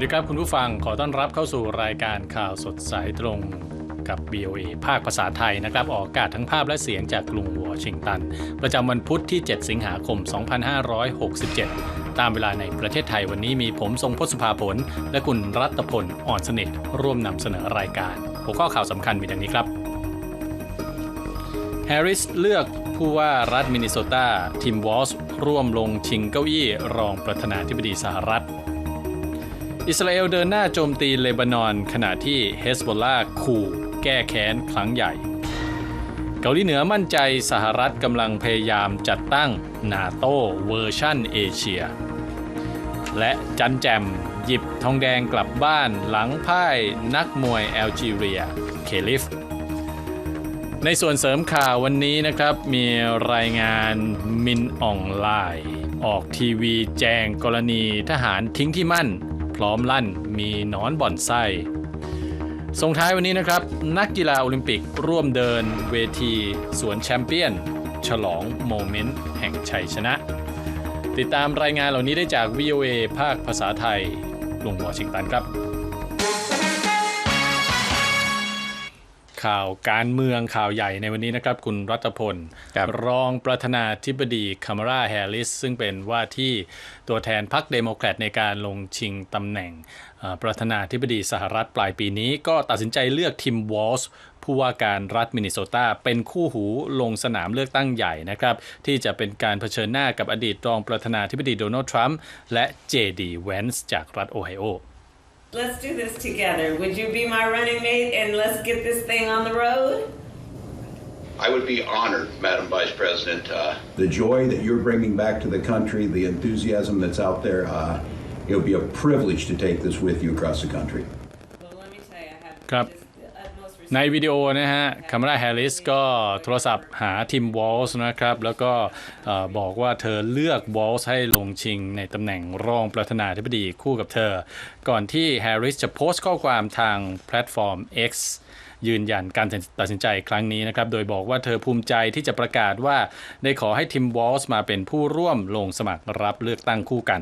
สวัสดีครับคุณผู้ฟังขอต้อนรับเข้าสู่รายการข่าวสดสายตรงกับ BOA ภาคภาษาไทยนะครับ ออกอากาศทั้งภาพและเสียงจากกรุงวอชิงตัน ประจำวันพุธที่ 7 สิงหาคม 2567 ตามเวลาในประเทศไทยวันนี้มีผมทรงพศภาผล และคุณรัตพลอ่อนสนิทร่วมนำเสนอรายการ หัวข้อข่าวสำคัญมีดังนี้ครับแฮร์ริสเลือกผู้ว่ารัฐมินนิโซตาทิมวอลส์ร่วมลงชิงเก้าอี้รองประธานาธิบดีสหรัฐ อิสราเอลเดินหน้าโจมตีเลบานอน ขณะที่เฮสบอลลาขู่แก้แค้นครั้งใหญ่ เกาหลีเหนือมั่นใจสหรัฐกำลังพยายามจัดตั้งนาโตเวอร์ชั่นเอเชีย และจันแจมหยิบทองแดงกลับบ้านหลังพ่ายนักมวยแอลจีเรีย เคลิฟ ในส่วนเสริมข่าววันนี้นะครับ มีรายงานมินออนไลน์ออกทีวีแจงกรณีทหารทิ้งที่มั่น ล้อมลั่น มีนอนบ่อนไส้ส่งท้ายวันนี้นะครับ นักกีฬาโอลิมปิกร่วมเดินเวทีสวนแชมเปี้ยน ฉลองโมเมนต์แห่งชัยชนะ ติดตามรายงานเหล่านี้ได้จาก VOA ภาคภาษาไทยลุงวอชิงตันครับ ข่าวการเมืองข่าวใหญ่ในวันนี้นะครับ คุณรัตพลครับรองประธานาธิบดีคามาราแฮร์ริส ซึ่งเป็นว่าที่ตัวแทนพรรคเดโมแครตในการลงชิงตำแหน่งเอ่อประธานาธิบดีสหรัฐปลายปีนี้ ก็ตัดสินใจเลือกทิมวอลส์ผู้ว่าการรัฐมินนิโซตาเป็นคู่หูลงสนามเลือกตั้งใหญ่นะครับ ที่จะเป็นการเผชิญหน้ากับอดีตรองประธานาธิบดีโดนัลด์ทรัมป์และเจดีแวนส์จากรัฐโอไฮโอ Let's do this together. Would you be my running mate and let's get this thing on the road? I would be honored, Madam Vice President. Uh, the joy that you're bringing back to the country, the enthusiasm that's out there, uh, it would be a privilege to take this with you across the country. Well, let me tell you, I ในวิดีโอนะฮะคามาราแฮร์ริสก็โทรศัพท์หาทิมวอลส์นะครับ แล้วก็บอกว่าเธอเลือกวอลส์ให้ลงชิงในตำแหน่งรองประธานาธิบดีคู่กับเธอ ก่อนที่แฮร์ริสจะโพสต์ข้อความทางแพลตฟอร์ม X ยืนยันการตัดสินใจครั้งนี้นะครับ โดยบอกว่าเธอภูมิใจที่จะประกาศว่าได้ขอให้ทิมวอลส์มาเป็นผู้ร่วมลงสมัครรับเลือกตั้งคู่กัน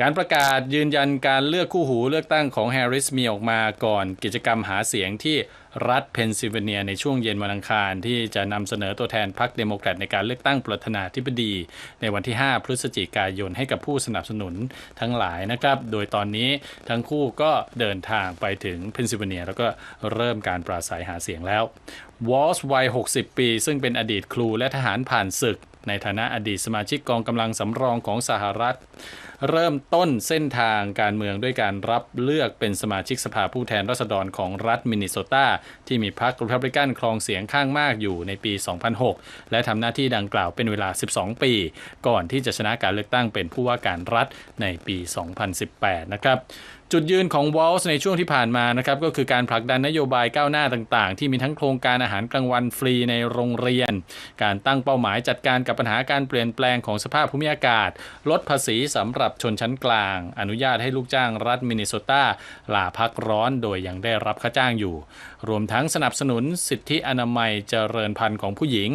การประกาศยืนยันการเลือกคู่หูเลือกตั้งของแฮร์ริสมีออกมาก่อนกิจกรรมหาเสียงที่รัฐเพนซิลเวเนียในช่วงเย็นวันอังคาร ที่จะนำเสนอตัวแทนพรรคเดโมแครตในการเลือกตั้งประธานาธิบดี ในวันที่ 5 พฤศจิกายนให้กับผู้สนับสนุนทั้งหลายนะครับ โดยตอนนี้ทั้งคู่ก็เดินทางไปถึงเพนซิลเวเนีย แล้วก็เริ่มการปราศัยหาเสียงแล้ววอลส์วัย 60 ปี ซึ่งเป็นอดีตครูและทหารผ่านศึก ในฐานะอดีตสมาชิกกองกำลังสำรองของสหรัฐ เริ่มต้นเส้นทางการเมืองด้วยการรับเลือกเป็นสมาชิกสภาผู้แทนราษฎรของรัฐมินนิโซตาที่มีพรรครีพับลิกันครองเสียงข้างมากอยู่ในปี 2006 และทำหน้าที่ดังกล่าวเป็นเวลา 12 ปี ก่อนที่จะชนะการเลือกตั้งเป็นผู้ว่าการรัฐในปี 2018 นะครับจุดยืนของวอลส์ในช่วงที่ผ่านมานะครับก็คือการผลักดันนโยบายก้าวหน้าต่างๆ ที่มีทั้งโครงการอาหารกลางวันฟรีในโรงเรียน การตั้งเป้าหมายจัดการกับปัญหาการเปลี่ยนแปลงของสภาพภูมิอากาศ ลดภาษีสำหรับชนชั้นกลาง อนุญาตให้ลูกจ้างรัฐมินนิโซตาลาพักร้อนโดยยังได้รับค่าจ้างอยู่ รวมทั้งสนับสนุนสิทธิอนามัยเจริญพันธุ์ของผู้หญิง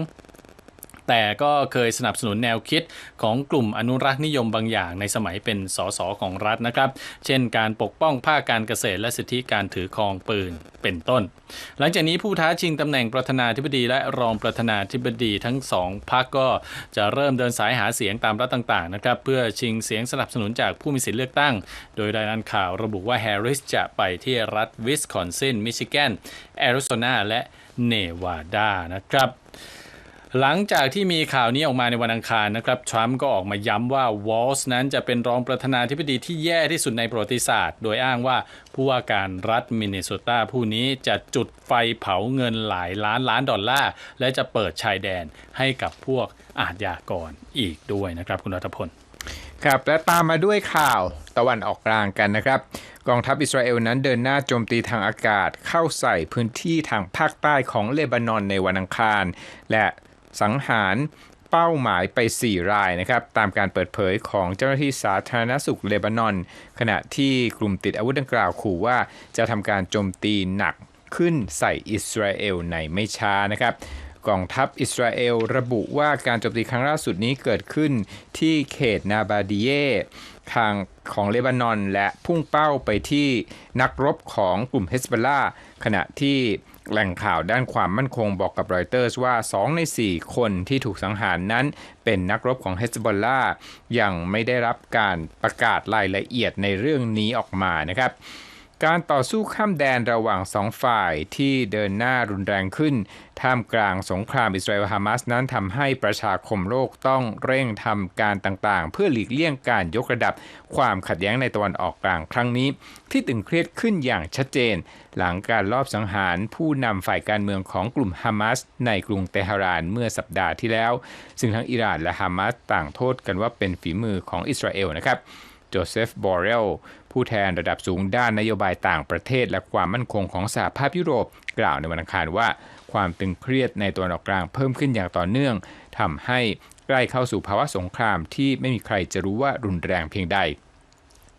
แต่ก็เคยสนับสนุนแนวคิดของกลุ่มอนุรักษ์นิยมบางอย่างในสมัยเป็นสสของรัฐนะครับ เช่นการปกป้องภาคการเกษตรและสิทธิการถือครองปืนเป็นต้น หลังจากนี้ผู้ท้าชิงตำแหน่งประธานาธิบดีและรองประธานาธิบดีทั้งสองพรรคก็จะเริ่มเดินสายหาเสียงตามรัฐต่างๆนะครับเพื่อชิงเสียงสนับสนุนจากผู้มีสิทธิเลือกตั้ง โดยรายงานข่าวระบุว่าแฮร์ริสจะไปที่รัฐวิสคอนซิน มิชิแกนแอริโซนาและเนวาดานะครับ หลังจากที่มีข่าวนี้ออกมาในวันอังคารนะครับ ทรัมป์ก็ออกมาย้ำว่าวอลส์นั้นจะเป็นรองประธานาธิบดีที่แย่ที่สุดในประวัติศาสตร์ โดยอ้างว่าผู้ว่าการรัฐมินนิโซตาผู้นี้จะจุดไฟเผาเงินหลายล้านล้านดอลลาร์ และจะเปิดชายแดนให้กับพวกอาชญากรอีกด้วยนะครับ คุณรัฐพลครับและตามมาด้วยข่าวตะวันออกกลางกันนะครับ กองทัพอิสราเอลนั้นเดินหน้าโจมตีทางอากาศเข้าใส่พื้นที่ทางภาคใต้ของเลบานอนในวันอังคาร และ สังหารเป้าหมายไป 4 รายนะครับ ตามการเปิดเผยของเจ้าหน้าที่สาธารณสุขเลบานอน ขณะที่กลุ่มติดอาวุธดังกล่าวขู่ว่าจะทำการโจมตีหนักขึ้นใส่อิสราเอลในไม่ช้านะครับกองทัพอิสราเอลระบุว่าการโจมตีครั้งล่าสุดนี้เกิดขึ้นที่เขตนาบาดีเยทางของเลบานอน และพุ่งเป้าไปที่นักรบของกลุ่มเฮสบอลลาขณะที่ แหล่งข่าวด้านความมั่นคงบอกกับรอยเตอร์สว่า 2 ใน 4 คนที่ถูกสังหารนั้นเป็นนักรบของเฮสบอลล่ายังไม่ได้รับการประกาศรายละเอียดในเรื่องนี้ออกมานะครับ การต่อสู้ข้ามแดนระหว่างสองฝ่ายที่เดินหน้ารุนแรงขึ้น ท่ามกลางสงครามอิสราเอลฮามาสนั้นทำให้ประชาคมโลกต้องเร่งทำการต่างๆ เพื่อหลีกเลี่ยงการยกระดับ ความขัดแย้งในตะวันออกกลางครั้งนี้ ที่ตึงเครียดขึ้นอย่างชัดเจน หลังการลอบสังหารผู้นำฝ่ายการเมืองของกลุ่มฮามาสในกรุงเตหะรานเมื่อสัปดาห์ที่แล้ว ซึ่งทั้งอิหร่านและฮามาสต่างโทษกันว่าเป็นฝีมือของอิสราเอลนะครับโจเซฟบอเรล ผู้แทนระดับสูงด้านนโยบายต่างประเทศ และความมั่นคงของสหภาพยุโรป กล่าวในวันอังคารว่า ความตึงเครียดในตัวนออกกลางเพิ่มขึ้นอย่างต่อเนื่องทำให้ใกล้เข้าสู่ภาวะสงครามที่ไม่มีใครจะรู้ว่ารุนแรงเพียงใด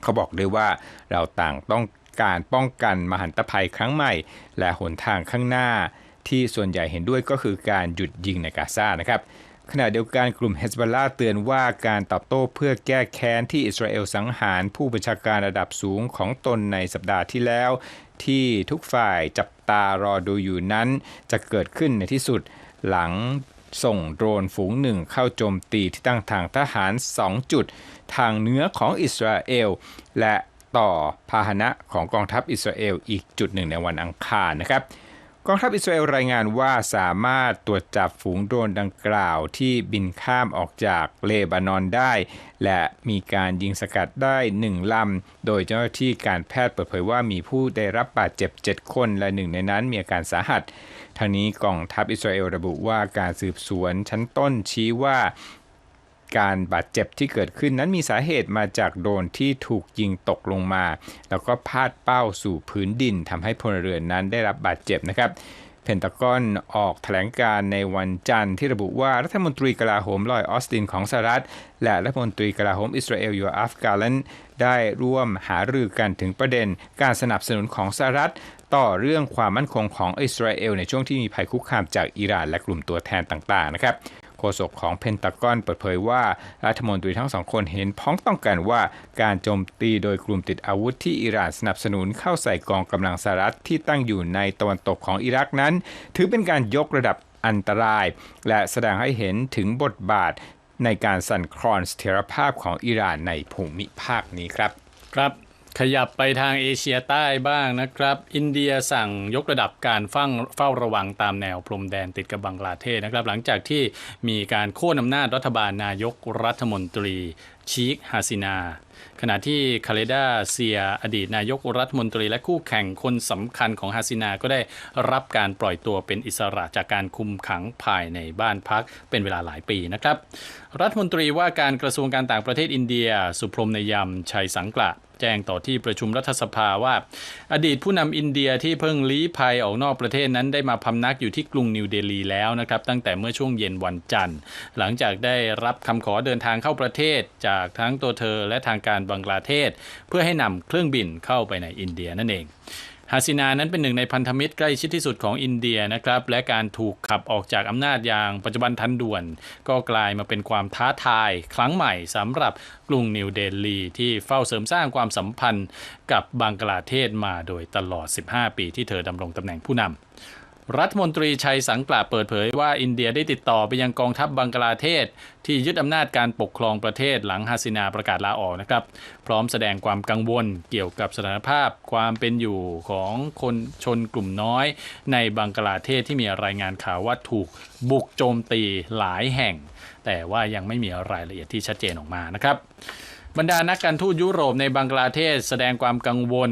เขาบอกด้วยว่าเราต่างต้องการป้องกันมหันตภัยครั้งใหม่ และหนทางข้างหน้าที่ส่วนใหญ่เห็นด้วยก็คือการหยุดยิงในกาซานะครับ ขณะเดียวกันกลุ่มเฮสบอลลาเตือนว่าการตอบโต้เพื่อแก้แค้นที่อิสราเอลสังหารผู้บัญชาการระดับสูงของตนในสัปดาห์ที่แล้ว ที่ทุกฝ่ายจับตารอดูอยู่นั้น จะเกิดขึ้นในที่สุดหลังส่งโดรนฝูงหนึ่งเข้าโจมตีที่ตั้งทางทหาร 2 จุด ทางเหนือของอิสราเอล และต่อพาหนะของกองทัพอิสราเอลอีกจุดหนึ่งในวันอังคารนะครับ กองทัพอิสราเอลรายงานว่าสามารถตรวจจับฝูงโดรนดังกล่าวที่บินข้ามออกจากเลบานอนได้ และมีการยิงสกัดได้หนึ่งลำ โดยเจ้าหน้าที่การแพทย์เปิดเผยว่ามีผู้ได้รับบาดเจ็บ 7 คนและหนึ่งในนั้นมีอาการสาหัสทางนี้กองทัพอิสราเอลระบุว่าการสืบสวนชั้นต้นชี้ว่า การบาดเจ็บที่เกิดขึ้นนั้นมีสาเหตุมาจากโดรนที่ถูกยิงตกลงมา แล้วก็พาดเป้าสู่พื้นดินทำให้พลเรือนนั้นได้รับบาดเจ็บนะครับเพนตากอนออกแถลงการในวันจันทร์ที่ระบุว่ารัฐมนตรีกลาโหมลอยออสตินของสหรัฐ และรัฐมนตรีกลาโหมอิสราเอลยูอัฟกาลันได้ร่วมหารือกันถึงประเด็น การสนับสนุนของสหรัฐ ต่อเรื่องความมั่นคงของอิสราเอลในช่วงที่มีภัยคุกคามจากอิหร่านและกลุ่มตัวแทนต่างๆนะครับ โฆษกของเพนตากอนเปิดเผยว่ารัฐมนตรีทั้งสองคนเห็นพ้องต้องกันว่าการโจมตีโดยกลุ่มติดอาวุธที่อิหร่านสนับสนุนเข้าใส่กองกำลังสหรัฐที่ตั้งอยู่ในตะวันตกของอิรักนั้น ถือเป็นการยกระดับอันตราย และแสดงให้เห็นถึงบทบาทในการสั่นคลอนเสถียรภาพของอิหร่านในภูมิภาคนี้ครับ ครับ ขยับไปทางเอเชียใต้บ้างนะครับ อินเดียสั่งยกระดับการฟังเฝ้าระวังตามแนวพรมแดนติดกับบังกลาเทศนะครับ หลังจากที่มีการโค่นอำนาจรัฐบาลนายกรัฐมนตรี ชีคฮาซินา ขณะที่คาเลดาเซียอดีตนายกรัฐมนตรีและคู่แข่งคนสำคัญของฮาซินาก็ได้รับการปล่อยตัวเป็นอิสระจากการคุมขังภายในบ้านพักเป็นเวลาหลายปีนะครับ รัฐมนตรีว่าการกระทรวงการต่างประเทศอินเดีย สุพรมนยำชัยสังกละแจ้งต่อที่ประชุมรัฐสภาว่า อดีตผู้นำอินเดียที่เพิ่งลี้ภัยออกนอกประเทศนั้นได้มาพำนักอยู่ที่กรุงนิวเดลีแล้วนะครับ ตั้งแต่เมื่อช่วงเย็นวันจันทร์ หลังจากได้รับคำขอเดินทางเข้าประเทศ จากทั้งตัวเธอและทางการบังกลาเทศ เพื่อให้นำเครื่องบินเข้าไปในอินเดียนั่นเองฮาซินานั้นเป็นหนึ่งในพันธมิตรใกล้ชิดที่สุดของอินเดียนะครับ และการถูกขับออกจากอำนาจอย่างปัจจุบันทันด่วน ก็กลายมาเป็นความท้าทาย ครั้งใหม่สำหรับกรุงนิวเดลีที่เฝ้าเสริมสร้างความสัมพันธ์กับบังกลาเทศมาโดยตลอด 15 ปีที่เธอดำรงตำแหน่งผู้นำ รัฐมนตรีชัยสังกละเปิดเผยว่าอินเดียได้ติดต่อไปยังกองทัพบังกลาเทศ ที่ยึดอำนาจการปกครองประเทศหลังฮาซินาประกาศลาออกนะครับ พร้อมแสดงความกังวลเกี่ยวกับสถานภาพความเป็นอยู่ของคนชนกลุ่มน้อย ในบังกลาเทศที่มีรายงานข่าวว่าถูกบุกโจมตีหลายแห่ง แต่ว่ายังไม่มีรายละเอียดที่ชัดเจนออกมานะครับบรรดานักการทูตยุโรปในบังกลาเทศแสดงความกังวล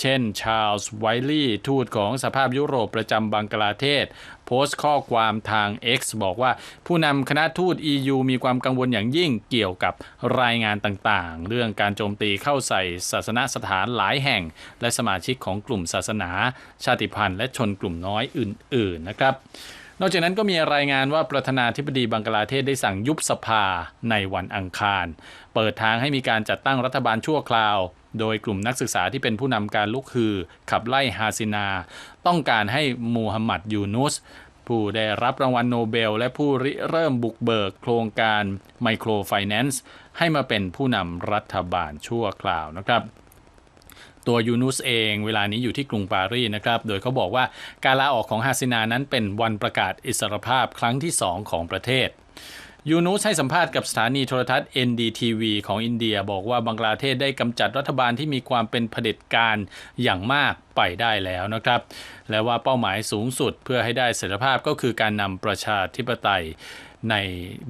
เช่น ชาร์ลส์ไวลี่ทูตของสภาพยุโรปประจำบังกลาเทศ โพสต์ข้อความทาง X บอกว่า ผู้นำคณะทูต EU มีความกังวลอย่างยิ่งเกี่ยวกับรายงานต่างๆ เรื่องการโจมตีเข้าใส่ศาสนสถานหลายแห่ง และสมาชิกของกลุ่มศาสนา ชาติพันธุ์และชนกลุ่มน้อยอื่น ๆ นะครับ นอกจากนั้นก็มีรายงานว่าประธานาธิบดีบังกลาเทศได้สั่งยุบสภาในวันอังคาร เปิดทางให้มีการจัดตั้งรัฐบาลชั่วคราว โดยกลุ่มนักศึกษาที่เป็นผู้นำการลุกฮือ ขับไล่ฮาซินา ต้องการให้มูฮัมหมัดยูนุสผู้ได้รับรางวัลโนเบล และผู้ริเริ่มบุกเบิกโครงการไมโครไฟแนนซ์ให้มาเป็นผู้นำรัฐบาลชั่วคราวนะครับ ตัวยูนุสเองเวลานี้อยู่ที่กรุงปารีสนะครับ โดยเขาบอกว่าการลาออกของฮาซินานั้นเป็นวันประกาศอิสรภาพครั้งที่ 2 ของประเทศยูนุสให้สัมภาษณ์กับสถานีโทรทัศน์ NDTV ของอินเดียบอกว่าบังกลาเทศได้กำจัดรัฐบาลที่มีความเป็นเผด็จการอย่างมากไปได้แล้วนะครับ และว่าเป้าหมายสูงสุดเพื่อให้ได้เสถียรภาพก็คือการนำประชาธิปไตย ใน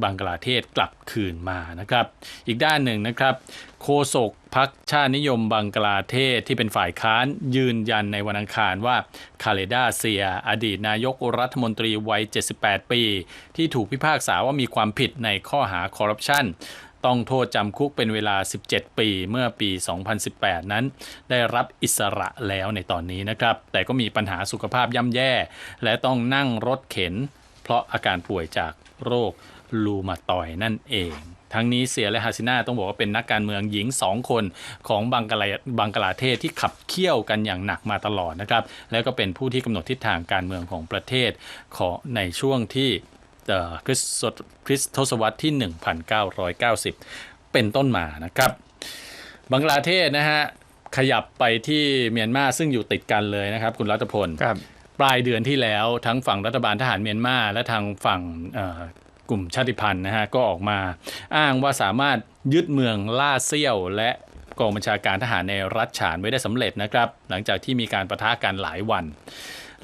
บังกลาเทศกลับคืนมานะครับ อีกด้านหนึ่งนะครับโฆษกพักชาตินิยมบังกลาเทศที่เป็นฝ่ายค้านยืนยันในวันอังคารว่าคาเลดาเซีย อดีตนายกรัฐมนตรีวัย 78 ปี ที่ถูกพิพากษาว่ามีความผิดในข้อหาคอร์รัปชันต้องโทษจำคุกเป็นเวลา 17 ปีเมื่อปี 2018 นั้น ได้รับอิสระแล้วในตอนนี้นะครับ แต่ก็มีปัญหาสุขภาพย่ำแย่ และต้องนั่งรถเข็น เพราะอาการป่วยจาก โรคลูมาตอยนั่นเอง ทั้งนี้เสียและฮาซิน่าต้องบอกว่าเป็นนักการเมืองหญิง 2 คนของบังกลาบังกลาเทศที่ขับเคี่ยวกันอย่างหนักมาตลอดนะครับ แล้วก็เป็นผู้ที่กำหนดทิศทางการเมืองของประเทศของในช่วงที่คริสตคริสตทศวรรษที่ 1990 เป็นต้นมานะครับ บังกลาเทศนะฮะขยับไปที่เมียนมาซึ่งอยู่ติดกันเลยนะครับ คุณรัตพลครับ ปลายเดือนที่แล้วทั้งฝั่งรัฐบาลทหารเมียนมาและทางฝั่งกลุ่มชาติพันธุ์นะฮะก็ออกมาอ้างว่าสามารถยึดเมืองล่าเซี่ยวและกองบัญชาการทหารในรัฐฉานไว้ได้สำเร็จนะครับ หลังจากที่มีการประทะกันหลายวัน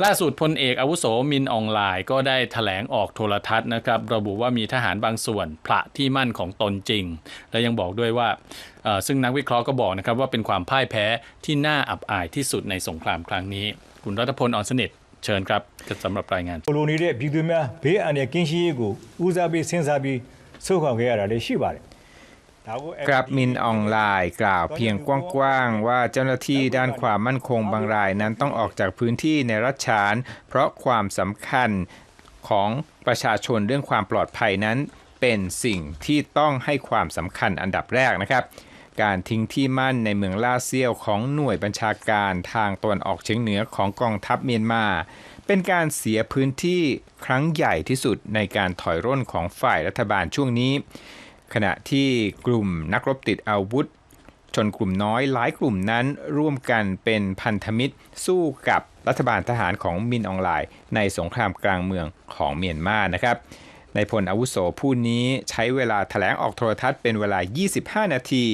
ล่าสุดพลเอกอาวุโสมินอองไลน์ก็ได้ถแถลงออกโทรทัศน์นะครับ ระบุว่ามีทหารบางส่วนพระที่มั่นของตนจริง และยังบอกด้วยว่า ซึ่งนักวิเคราะห์ก็บอกนะครับว่าเป็นความพ่ายแพ้ที่น่าอับอายที่สุดในสงครามครั้งนี้ คุณรัฐพลอ่อนสนิท เชิญครับสำหรับรายงาน ကိုလိုနေတဲ့ပြည်သူများဘေးအန္တရာယ်ကင်းရှင်းရေးကိုဦးစားပေးစဉ်းစားပြီးဆုတ်ခွာခဲ့ရတာလည်းရှိပါတယ်ဒါကို ครับมินออนไลน์กล่าวเพียงกว้างๆ ว่าเจ้าหน้าที่ด้านความมั่นคงบางรายนั้นต้องออกจากพื้นที่ในรัฐฉาน เพราะความสำคัญของประชาชนเรื่องความปลอดภัยนั้น เป็นสิ่งที่ต้องให้ความสำคัญอันดับแรกนะครับ การทิ้งที่มั่นในเมืองล่าเซียวของหน่วยบัญชาการทางตะวันออกเฉียงเหนือของกองทัพเมียนมา เป็นการเสียพื้นที่ครั้งใหญ่ที่สุดในการถอยร่นของฝ่ายรัฐบาลช่วงนี้ ขณะที่กลุ่มนักรบติดอาวุธ ชนกลุ่มน้อยหลายกลุ่มนั้นร่วมกันเป็นพันธมิตรสู้กับรัฐบาลทหารของมินออนไลน์ ในสงครามกลางเมืองของเมียนมานะครับ ในายพลอาวุโสผู้นี้ใช้เวลาถแถลงออกโทรทัศน์เป็นเวลา 25 นาที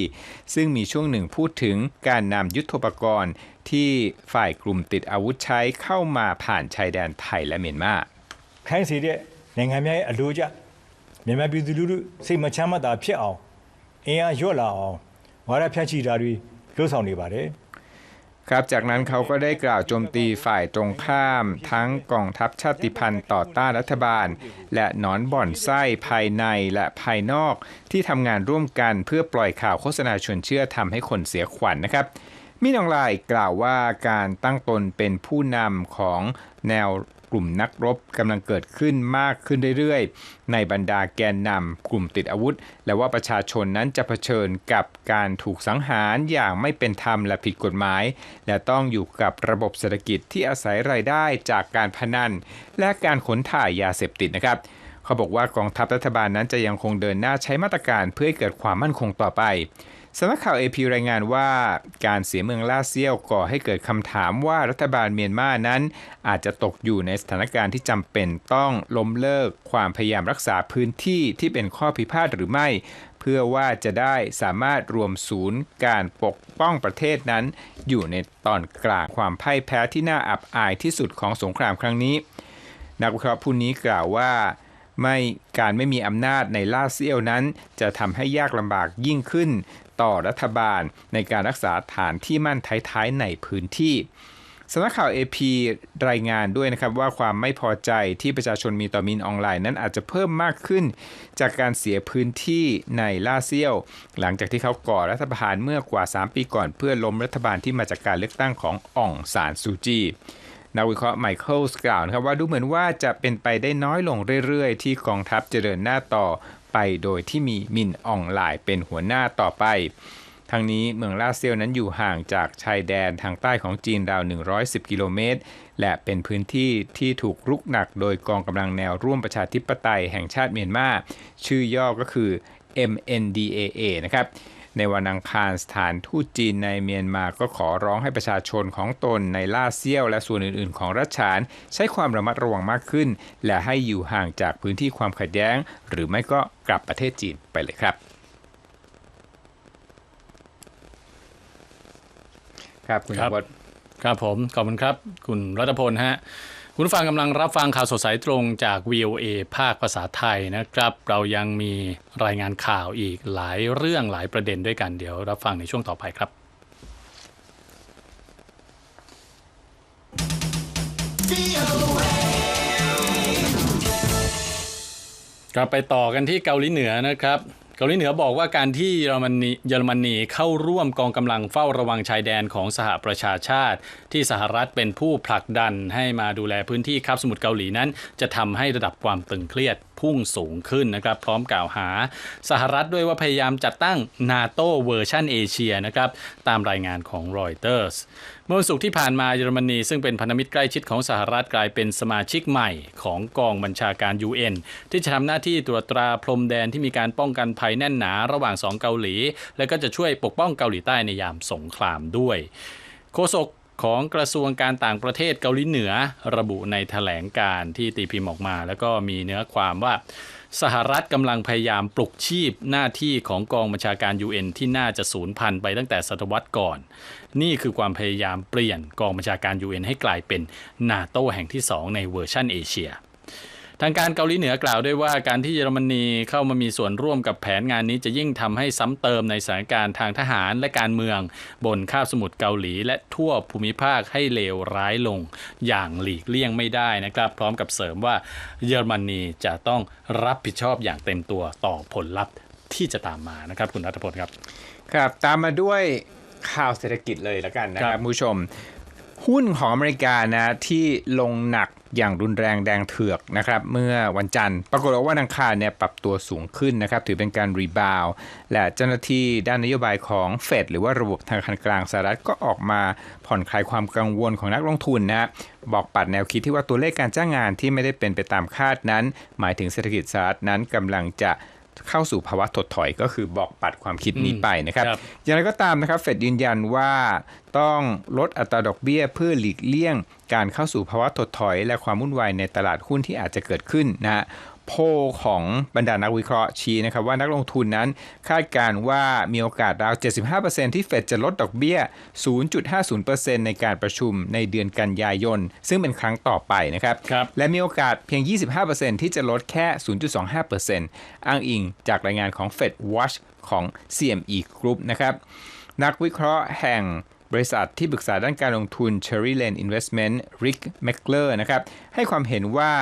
ซึ่งมีช่วงหนึ่งพูดถึงการนำยุทโธปกรณ์ ที่ฝ่ายกลุ่มติดอาวุธใช้เข้ามาผ่านชายแดนไทยและเมียนมา ခိုင်းစေတဲ့နိုင်ငံများရဲ့အလိုကျမြန်မာပြည်သူလူထုစိတ်မချမ်းမသာဖြစ်အောင်အင်အားလျော့လာအောင်ဝါဒဖြန့်ချီတာတွေလှုပ်ဆောင်နေပါတယ် ครับ จากนั้นเขาก็ได้กล่าวโจมตีฝ่ายตรงข้าม ทั้งกองทัพชาติพันธุ์ต่อต้านรัฐบาล และหนอนบ่อนไส้ภายในและภายนอก ที่ทำงานร่วมกันเพื่อปล่อยข่าวโฆษณาชวนเชื่อทำให้คนเสียขวัญนนะครับมินองไลกล่าวว่าการตั้งตนเป็นผู้นำของแนว กลุ่มนักรบกำลังเกิดขึ้นมากขึ้นเรื่อยๆ ในบรรดาแกนนำกลุ่มติดอาวุธ และว่าประชาชนนั้นจะเผชิญกับการถูกสังหารอย่างไม่เป็นธรรมและผิดกฎหมาย และต้องอยู่กับระบบเศรษฐกิจที่อาศัยรายได้จากการพนัน และการขนถ่ายยาเสพติดนะครับเขาบอกว่ากองทัพรัฐบาลนั้นจะยังคงเดินหน้าใช้มาตรการเพื่อให้เกิดความมั่นคงต่อไป สำนักข่าว AP รายงานว่าการเสียเมืองล่าเซียวก่อให้เกิดคำถามว่ารัฐบาลเมียนมานั้น อาจจะตกอยู่ในสถานการณ์ที่จำเป็นต้องล้มเลิกความพยายามรักษาพื้นที่ที่เป็นข้อพิพาทหรือไม่ เพื่อว่าจะได้สามารถรวมศูนย์การปกป้องประเทศนั้น อยู่ในตอนกลางความพ่ายแพ้ที่น่าอับอายที่สุดของสงครามครั้งนี้ นักวิเคราะห์ผู้นี้กล่าวว่าไม่การไม่มีอำนาจในลาเซียวนั้น จะทำให้ยากลำบากยิ่งขึ้น ต่อรัฐบาล ในการรักษาฐานที่มั่นท้ายๆในพื้นที่สำนักข่าว AP รายงานด้วยนะครับว่าความไม่พอใจที่ประชาชนมีต่อมินออนไลน์นั้นอาจจะเพิ่มมากขึ้น จากการเสียพื้นที่ในลาเซียว หลังจากที่เขาก่อรัฐประหารเมื่อกว่า 3 ปีก่อนเพื่อล้มรัฐบาลที่มาจากการเลือกตั้งของอ่องซานซูจีนักวิเคราะห์ไมเคิลสกล่าวนะครับว่าดูเหมือนว่าจะเป็นไปได้น้อยลงเรื่อยๆ ที่กองทัพจะเดินหน้าต่อ ไปโดยที่มีมินอองหลายเป็นหัวหน้าต่อไปทางนี้เมืองลาเซียวนั้นอยู่ห่างจากชายแดนทางใต้ของจีนราว 110 กิโลเมตร และเป็นพื้นที่ที่ถูกรุกหนักโดยกองกำลังแนวร่วมประชาธิปไตยแห่งชาติเมียนมา ชื่อย่อก็คือ MNDAA นะครับ ในวันอังคารสถานทูตจีนในเมียนมาก็ขอร้องให้ประชาชนของตนในล่าเซียวและส่วนอื่นๆ ของรัฐฉาน ใช้ความระมัดระวังมากขึ้น และให้อยู่ห่างจากพื้นที่ความขัดแย้ง หรือไม่ก็กลับประเทศจีนไปเลยครับครับคุณครับวัฒครับผมขอบคุณครับ คุณรัตพลฮะ คุณฟังกำลังรับฟังข่าวสดสายตรงจาก VOA ภาคภาษาไทยนะครับ เรายังมีรายงานข่าวอีกหลายเรื่องหลายประเด็นด้วยกันเดี๋ยวรับฟังในช่วงต่อไปครับ กลับไปต่อกันที่เกาหลีเหนือนะครับ เกาหลีเหนือบอกว่าการที่เยอรมนีเยอรมนีเข้าร่วมกองกำลังเฝ้าระวังชายแดนของสหประชาชาติ ที่สหรัฐเป็นผู้ผลักดันให้มาดูแลพื้นที่คาบสมุทรเกาหลีนั้น จะทำให้ระดับความตึงเครียด พุ่งสูงขึ้นนะครับพร้อมกล่าวหาสหรัฐด้วยว่าพยายามจัดตั้งนาโตเวอร์ชันเอเชียนะครับตามรายงานของรอยเตอร์สเมื่อวันศุกร์ที่ผ่านมาเยอรมนีซึ่งเป็นพันธมิตรใกล้ชิดของสหรัฐกลายเป็นสมาชิกใหม่ของกองบัญชาการ UN ที่จะทำหน้าที่ตรวจตราพรมแดนที่มีการป้องกันภัยแน่นหนาระหว่างสองเกาหลี และก็จะช่วยปกป้องเกาหลีใต้ในยามสงครามด้วยโฆษก ของกระทรวงการต่างประเทศเกาหลีเหนือระบุในแถลงการที่ตีพิมพ์ออกมา แล้วก็มีเนื้อความว่าสหรัฐกำลังพยายามปลุกชีพหน้าที่ของกองบัญชาการ UN ที่น่าจะสูญพันธุ์ไปตั้งแต่ศตวรรษก่อน นี่คือความพยายามเปลี่ยนกองบัญชาการ UN ให้กลายเป็นนาโตแห่งที่2ในเวอร์ชันเอเชีย ทางการเกาหลีเหนือกล่าวด้วยว่าการที่เยอรมนีเข้ามามีส่วนร่วมกับแผนงานนี้จะยิ่งทำให้ซ้ำเติมในสถานการณ์ทางทหารและการเมือง บนคาบสมุทรเกาหลี และทั่วภูมิภาคให้เลวร้ายลงอย่างหลีกเลี่ยงไม่ได้นะครับ พร้อมกับเสริมว่าเยอรมนีจะต้องรับผิดชอบอย่างเต็มตัวต่อผลลัพธ์ที่จะตามมานะครับ คุณรัฐพลครับ ครับตามมาด้วยข่าวเศรษฐกิจเลยแล้วกันนะคครัรับบคุณผู้ชม หุ้นของอเมริกานะที่ลงหนัก อย่างรุนแรงแดงเถือกนะครับเมื่อวันจันทร์ปรากฏว่าวันอังคารเนี่ยปรับตัวสูงขึ้นนะครับถือเป็นการรีบาวและเจ้าหน้าที่ด้านนโยบายของเฟดหรือว่าระบบธนาคารกลางสหรัฐก็ออกมาผ่อนคลายความกังวลของนักลงทุนนะบอกปัดแนวคิดที่ว่าตัวเลขการจ้างงานที่ไม่ได้เป็นไปตามคาดนั้น หมายถึงเศรษฐกิจสหรัฐนั้นกำลังจะ เข้าสู่ภาวะถดถอยก็คือบอกปัดความคิดนี้ไปนะครับครับ อย่างไรก็ตามนะครับเฟดยืนยันว่าต้องลดอัตราดอกเบี้ยเพื่อหลีกเลี่ยง การเข้าสู่ภาวะถดถอย และความวุ่นวายในตลาดหุ้นที่อาจจะเกิดขึ้นนะฮะ โพลของบรรดานักวิเคราะห์ชี้นะครับว่านักลงทุนนั้นคาดการณ์ว่ามีโอกาสราว 75%ที่เฟดจะลดดอกเบี้ย 0.50%ในการประชุมในเดือนกันยายน ซึ่งเป็นครั้งต่อไปนะครับครับและมีโอกาสเพียง 25%ที่จะลดแค่ 0.25%อ้างอิงจากรายงานของ Fed Watch ของ CME Group นะครับนักวิเคราะห์แห่ง บริษัทที่ปรึกษาด้านการลงทุน Cherry Lane Investment Rick m c c l e r นะครับให้ความเห็นว่า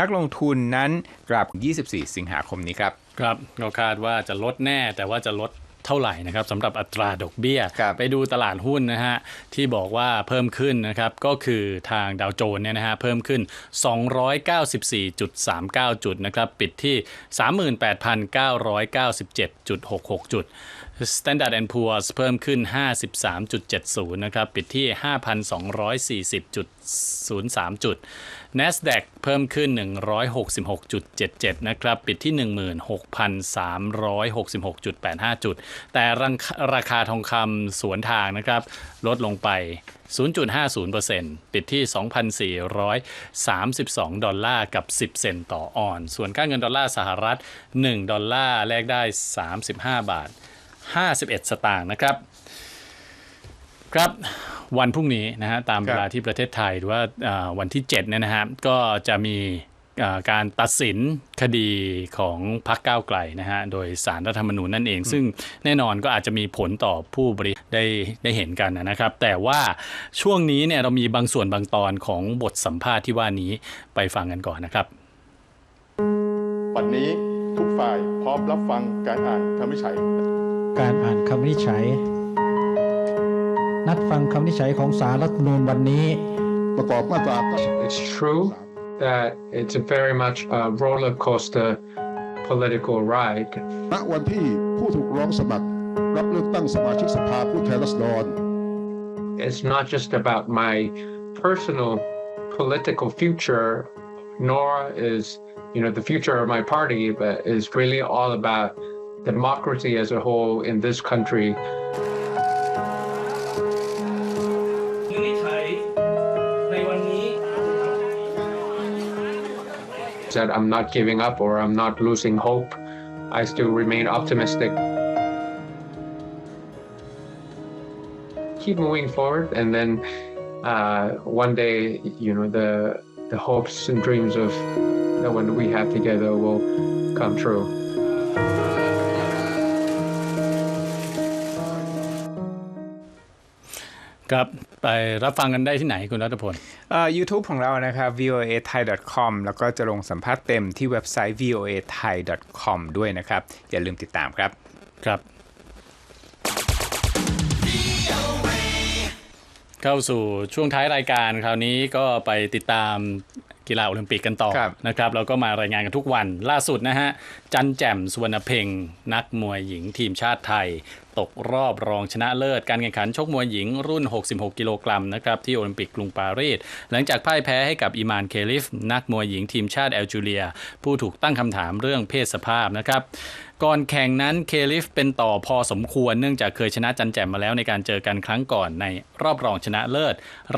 นักลงทุนนั้นกลับ 24 สิงหาคมนี้ครับ ครับก็คาดว่าจะลดแน่แต่ว่าจะลดเท่าไหร่นะครับสำหรับอัตราดอกเบี้ยครับไปดูตลาดหุ้นนะฮะที่บอกว่าเพิ่มขึ้นนะครับก็คือทางดาวโจนส์เนี่ยนะฮะเพิ่มขึ้น 294.39 จุดนะครับปิดที่ 38,997.66 จุด Standard and Poor's เพิ่มขึ้น 53.70 นะครับ ปิดที่ 5,240.03 จุด NASDAQ เพิ่มขึ้น 166.77 นะครับ ปิดที่ 16,366.85 จุด แต่รราคาทองคำสวนทางนะครับ ลดลงไป 0.50%ปิดที่ 2,432 ดอลลาร์กับ 10 เซนต์ต่อออน ส่วนค่าเงินดอลลาร์สหรัฐ 1 ดอลลาร์แลกได้ 35 บาท 51 สตางค์นะครับ ครับวันพรุ่งนี้นะฮะตามคเวรับลาที่ประเทศไทยหรือว่าอ่าวันที่7เนี่ยนะฮะก็จะมีอ่าการตัดสินคดีของพรรคก้าวไกลนะฮะโดยสารรัฐธรรมนูญนั่นเอง ซึ่งแน่นอนก็อาจจะมีผลต่อผู้บริได้ได้เห็นกันนะครับ แต่ว่าช่วงนี้เนี่ยเรามีบางส่วนบางตอนของบทสัมภาษณ์ที่ว่านี้ไปฟังกันก่อนนะครับวันนี้ทุกฝ่ายพร้อมรับฟังการอ่านคำวินิจฉัย การอ่านคำวินิจฉัย นัดฟังคำวินิจฉัยของสารรัฐธรรมนูญวันนี้ประกอบมาตรา It's true that it's a very much a roller coaster political ride. ณวันที่ผู้ถูกร้องสมัคร รับเลือกตั้งสมาชิกสภาผู้แทนราษฎร It's not just about my personal political future, nor is you know the future of my party, but is really all about democracy as a whole in this country. That I'm not giving up or I'm not losing hope. I still remain optimistic. Keep moving forward, and then uh, one day, you know, the the hopes and dreams of the one we have together will come true. ครับไปรับฟังกันได้ที่ไหนคุณรัตพลเอ่อ YouTube ของเรานะครับ voa thai com แล้วก็จะลงสัมภาษณ์เต็มที่เว็บไซต์ voa thai com ด้วยนะครับ อย่าลืมติดตามครับครับ เข้าสู่ช่วงท้ายรายการคราวนี้ก็ไปติดตามกีฬาโอลิมปิกกันต่อครับนะครับแล้วก็มารายงานกันทุกวันล่าสุดนะฮะ จันแจ่มสุวรรณเพ็งนักมวยหญิงทีมชาติไทย ตกรอบรองชนะเลิศ การแข่งขันชกมวยหญิงรุ่น 66 กิโลกรัมนะครับที่โอลิมปิกกรุงปารีสหลังจากพ่ายแพ้ให้กับอีมานเคลิฟ นักมวยหญิงทีมชาติแอลจีเรีย ผู้ถูกตั้งคำถามเรื่องเพศสภาพนะครับก่อนแข่งนั้นเคลิฟเป็นต่อพอสมควรเนื่องจากเคยชนะจันแจ่มมาแล้วในการเจอกันครั้งก่อนในรอบรองชนะเลิศ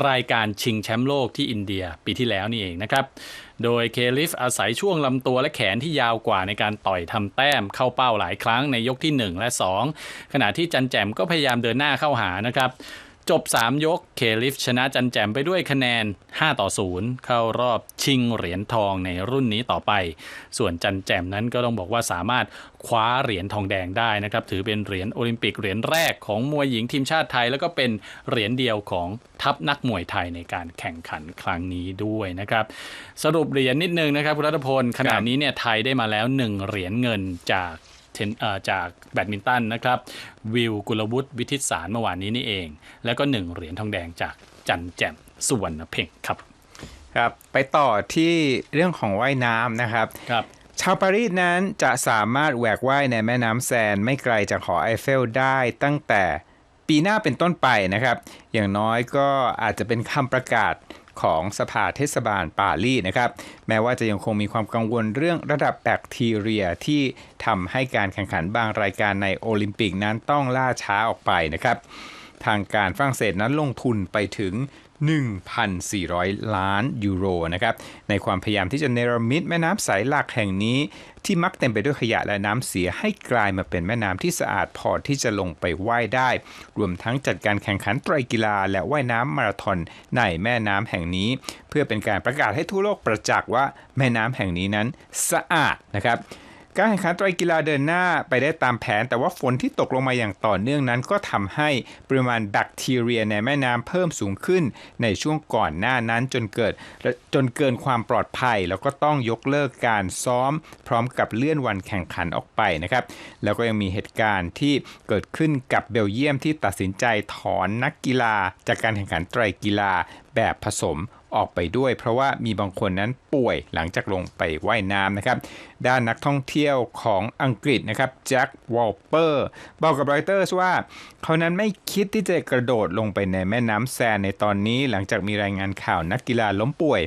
รายการชิงแชมป์โลกที่อินเดียปีที่แล้วนี่เองนะครับ โดยเคลิฟอาศัยช่วงลำตัวและแขนที่ยาวกว่าในการต่อยทำแต้มเข้าเป้าหลายครั้งในยกที่ 1 และ 2 ขณะที่จันแจ่มก็พยายามเดินหน้าเข้าหานะครับ จบ 3 ยกเคลิฟชนะจันแจมไปด้วยคะแนน 5 ต่อ 0 เข้ารอบชิงเหรียญทองในรุ่นนี้ต่อไป ส่วนจันแจมนั้นก็ต้องบอกว่าสามารถคว้าเหรียญทองแดงได้นะครับ ถือเป็นเหรียญโอลิมปิกเหรียญแรกของมวยหญิงทีมชาติไทย แล้วก็เป็นเหรียญเดียวของทัพนักมวยไทยในการแข่งขันครั้งนี้ด้วยนะครับ สรุปเหรียญนิดนึงนะครับคุณรัตพลขณะนี้เนี่ยไทยได้มาแล้ว 1 เหรียญเงินจาก จากแบดมินตันนะครับ วิวกุลวุฒิวิทิตสารเมื่อวานนี้นี่เอง แล้วก็ 1 เหรียญทองแดงจากจันแจ่มสุวรรณเพ่งครับครับ ไปต่อที่เรื่องของว่ายน้ำนะครับครับชาวปารีสนั้นจะสามารถแหวกว่ายในแม่น้ำแซนไม่ไกลจากหอไอเฟลได้ตั้งแต่ปีหน้าเป็นต้นไปนะครับ อย่างน้อยก็อาจจะเป็นคำประกาศ ของสภาเทศบาลปารีสนะครับแม้ว่าจะยังคงมีความกังวลเรื่องระดับแบคทีเรียที่ทำให้การแข่งขันบางรายการในโอลิมปิกนั้นต้องล่าช้าออกไปนะครับทางการฝรั่งเศสนั้นลงทุนไปถึง 1,400 ล้านยูโรนะครับในความพยายามที่จะเนรมิตแม่น้ำใสหลักแห่งนี้ ที่มักเต็มไปด้วยขยะและน้ำเสียให้กลายมาเป็นแม่น้ำที่สะอาดพอที่จะลงไปว่ายได้ รวมทั้งจัดการแข่งขันไตรกีฬา และว่ายน้ำมาราธอนในแม่น้ำแห่งนี้ เพื่อเป็นการประกาศให้ทั่วโลกประจักษ์ว่าแม่น้ำแห่งนี้นั้นสะอาดนะครับ การแข่งขันไตรกีฬาเดินหน้าไปได้ตามแผน แต่ว่าฝนที่ตกลงมาอย่างต่อเนื่องนั้น ก็ทำให้ปริมาณแบคทีเรียในแม่น้ำเพิ่มสูงขึ้นในช่วงก่อนหน้านั้นจนเกิดจนเกินความปลอดภัย แล้วก็ต้องยกเลิกการซ้อม พร้อมกับเลื่อนวันแข่งขันออกไปนะครับ แล้วก็ยังมีเหตุการณ์ที่เกิดขึ้นกับเบลเยียมที่ตัดสินใจถอนนักกีฬา จากการแข่งขันไตรกีฬาแบบผสม ออกไปด้วย เพราะว่ามีบางคนนั้นป่วยหลังจากลงไปว่ายน้ำนะครับ ด้านนักท่องเที่ยวของอังกฤษนะครับแจ็ควอลเปอร์บอกกับรอยเตอร์สว่า เขานั้นไม่คิดที่จะกระโดดลงไปในแม่น้ำแซนในตอนนี้ หลังจากมีรายงานข่าวนักกีฬาล้มป่วย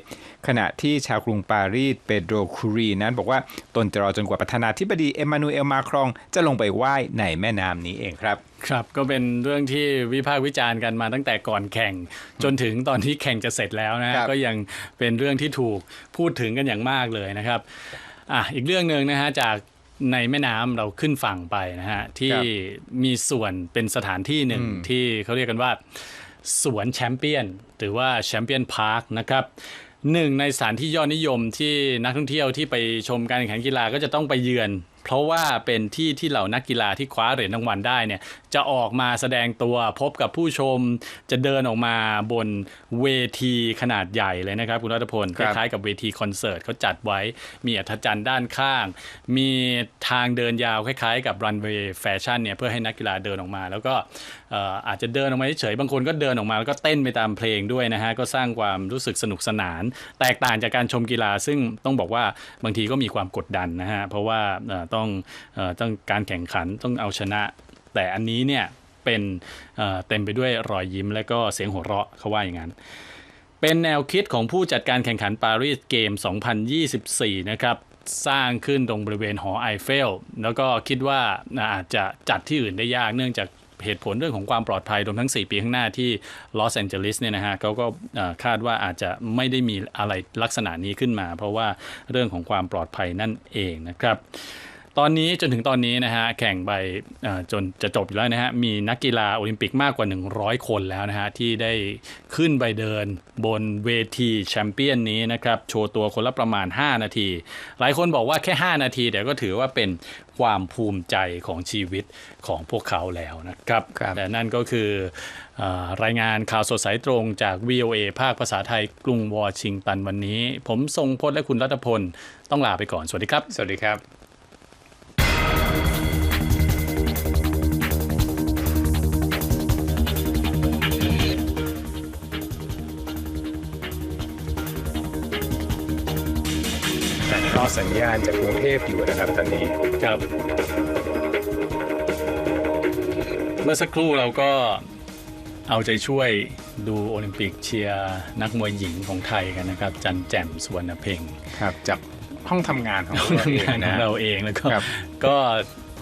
ขณะที่ชาวกรุงปารีสเปโดรคูรีนั้นบอกว่าตนจะรอจนกว่าประธานาธิบดีเอมมานูเอลมาครองจะลงไปว่ายในแม่น้ำนี้เองครับ ครับก็เป็นเรื่องที่วิพากษ์วิจารณ์กันมาตั้งแต่ก่อนแข่ง จนถึงตอนที่แข่งจะเสร็จแล้วนะฮะครับก็ยังเป็นเรื่องที่ถูกพูดถึงกันอย่างมากเลยนะครับอะอีกเรื่องหนึ่งนะฮะจากในแม่น้ำเราขึ้นฝั่งไปนะฮะที่มีส่วนเป็นสถานที่หนึ่งที่เขาเรียกกันว่า สวนแชมเปี้ยน หรือว่าแชมเปี้ยนพาร์คนะครับหนึ่งในสถานที่ยอดนิยมที่นักท่องเที่ยวที่ไปชมการแข่งขันกีฬาก็จะต้องไปเยือน เพราะว่าเป็นที่ที่เหล่านักกีฬาที่คว้าเหรียญรางวัลได้เนี่ยจะออกมาแสดงตัวพบกับผู้ชม จะเดินออกมาบนเวทีขนาดใหญ่เลยนะครับ คุณรัตพลคครับล้ายๆกับเวทีคอนเสิร์ตเขาจัดไว้มีอัธจันทร์ด้านข้าง มีทางเดินยาวคล้ายๆ กับรันเวย์แฟชั่นเนี่ยเพื่อให้นักกีฬาเดินออกมา แล้วก็เอ่ออาจจะเดินออกมาเฉยๆบางคนก็เดินออกมาแล้วก็เต้นไปตามเพลงด้วยนะฮะก็สร้างความรู้สึกสนุกสนาน แตกต่างจากการชมกีฬา ซึ่งต้องบอกว่าบางทีก็มีความกดดันนะฮะเพราะว่าเอ่อต้องออต้องการแข่งขันต้องเอาชนะ แต่อันนี้เนี่ยเป็นเเต็มไปด้วยรอยยิ้มและก็เสียงหัวเราะเขาว่าอย่างนั้น เป็นแนวคิดของผู้จัดการแข่งขันปารีสเกม 2024 นะครับสร้างขึ้นตรงบริเวณหอไอเฟล แล้วก็คิดว่าอาจจะจัดที่อื่นได้ยากเนื่องจากเหตุผลเรื่องของความปลอดภัยรวมทั้ง 4 ปีข้างหน้าที่ลอสแอนเจลิสเนี่ยนะฮะเขาก็คาดว่าอาจจะไม่ได้มีอะไรลักษณะนี้ขึ้นมา เพราะว่าเรื่องของความปลอดภัยนั่นเองนะครับ ตอนนี้จนถึงตอนนี้นะฮะแข่งไปเอ่อจนจะจบอยู่แล้วนะฮะมีนักกีฬาโอลิมปิกมากกว่า 100 คนแล้วนะฮะที่ได้ขึ้นไปเดินบนเวทีแชมเปี้ยนนี้นะครับโชว์ตัวคนละประมาณ 5 นาที หลายคนบอกว่าแค่ 5 นาทีแต่ก็ถือว่าเป็นความภูมิใจของชีวิตของพวกเขาแล้วนะครับครับแต่นั่นก็คือเออรายงานข่าวสดสายตรงจาก VOA ภาคภาษาไทยกรุงวอชิงตันวันนี้ ผมทรงพจน์และคุณรัตพล ต้องลาไปก่อน สวัสดีครับ สวัสดีครับ อสัญญาณจากกรุงเทพอยู่นะครับตอนนี้ ครับ เมื่อสักครู่เราก็เอาใจช่วยดูโอลิมปิกเชียร์นักมวยหญิงของไทยกันนะครับ จันแจ่มสวรรณเพ็งครับจากห้องทำงานของเราเองงานขอนะงเราเองแล้วก็ครับก็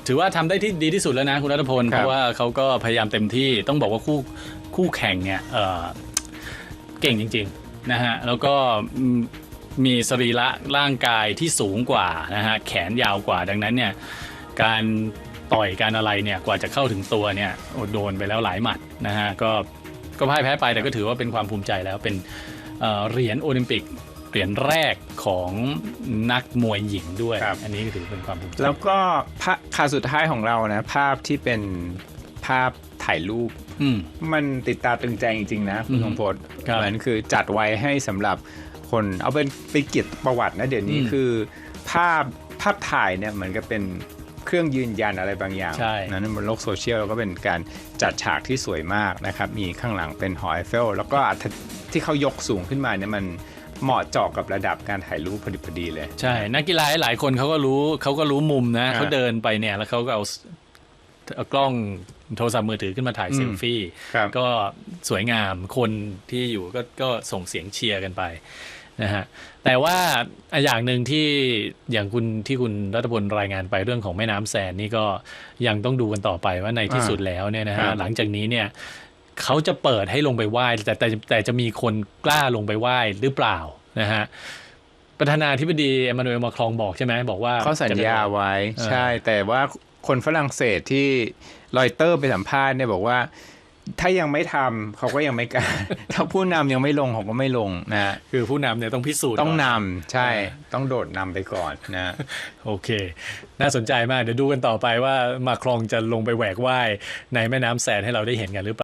ถือว่าทำได้ที่ดีที่สุดแล้วนะคุณรัตพลครับเพราะว่าเขาก็พยายามเต็มที่ต้องบอกว่าคู่คู่แข่งเนี่ยเอ่อเก่งจริง ๆ นะฮะ แล้วก็อื มมีสรีระร่างกายที่สูงกว่านะฮะแขนยาวกว่าดังนั้นเนี่ยการต่อยการอะไรเนี่ยกว่าจะเข้าถึงตัวเนี่ยโอ้โดนไปแล้วหลายหมัดนะฮะก็ก็พ่ายแพ้ไปแต่ก็ถือว่าเป็นความภูมิใจแล้วเป็นเอ่อเหรียญโอลิมปิกเหรียญแรกของนักมวยหญิงด้วยครับอันนี้ก็ถือเป็นความภูมิใจแล้วก็ภาพข่าวสุดท้ายของเรานะภาพที่เป็นภาพถ่ายรูปอืมมันติดตาตึงใจจริงๆนะคุณอืมสมพศครับเหมือนคือจัดไว้ให้สำหรับ คน เอาเป็นไปเกียรติประวัตินะเดี๋ยวนี้อืมคือ ภาพภาพถ่ายเนี่ยเหมือนกับเป็นเครื่องยืนยันอะไรบางอย่างใช่นั้นบนโลกโซเชียลก็เป็นการจัดฉากที่สวยมากนะครับ มีข้างหลังเป็นหอไอเฟล แล้วก็อัฐที่เขายกสูงขึ้นมาเนี่ยมันเหมาะเจาะกับระดับการถ่ายรูปพอดีพอดีเลย ใช่ นักกีฬาหลายคนเขาก็รู้เขาก็รู้มุมนะอ่าเขาเดินไปเนี่ยแล้วเขาก็เอาเอากล้องโทรศัพท์มือถือขึ้นมาถ่ายอืมเซลฟี่ครับก็สวยงามคนที่อยู่ก็ก็ส่งเสียงเชียร์กันไป นะฮะแต่ว่าอย่างหนึ่งที่อย่างคุณที่คุณรัตพลรายงานไปเรื่องของแม่น้ำแซนนี่ก็ยังต้องดูกันต่อไปว่าในที่สุดแล้วเนี่ยนะครัฮะบหลังจากนี้เนี่ยเขาจะเปิดให้ลงไปไหว้แต่แต่แต่จะมีคนกล้าลงไปไหว้หรือเปล่านะฮะประธานาธิบดีเอมมานูเอลมาครองบอกใช่ไหมบอกว่าเขาสัญญาไว้เออใช่ แต่ว่าคนฝรั่งเศสที่รอยเตอร์ไปสัมภาษณ์เนี่ยบอกว่า ถ้ายังไม่ทำเขาก็ยังไม่กล้า ถ้าผู้นำยังไม่ลงเขาก็ไม่ลงนะ คือผู้นำเนี่ยต้องพิสูจน์ต้องก่นำใช่ ต้องโดดนำไปก่อนนะ โอเค น่าสนใจมาก เดี๋ยวดูกันต่อไปว่ามาครองจะลงไปแหวกว่ายในแม่น้ำแซนให้เราได้เห็นกันหรือเปล่า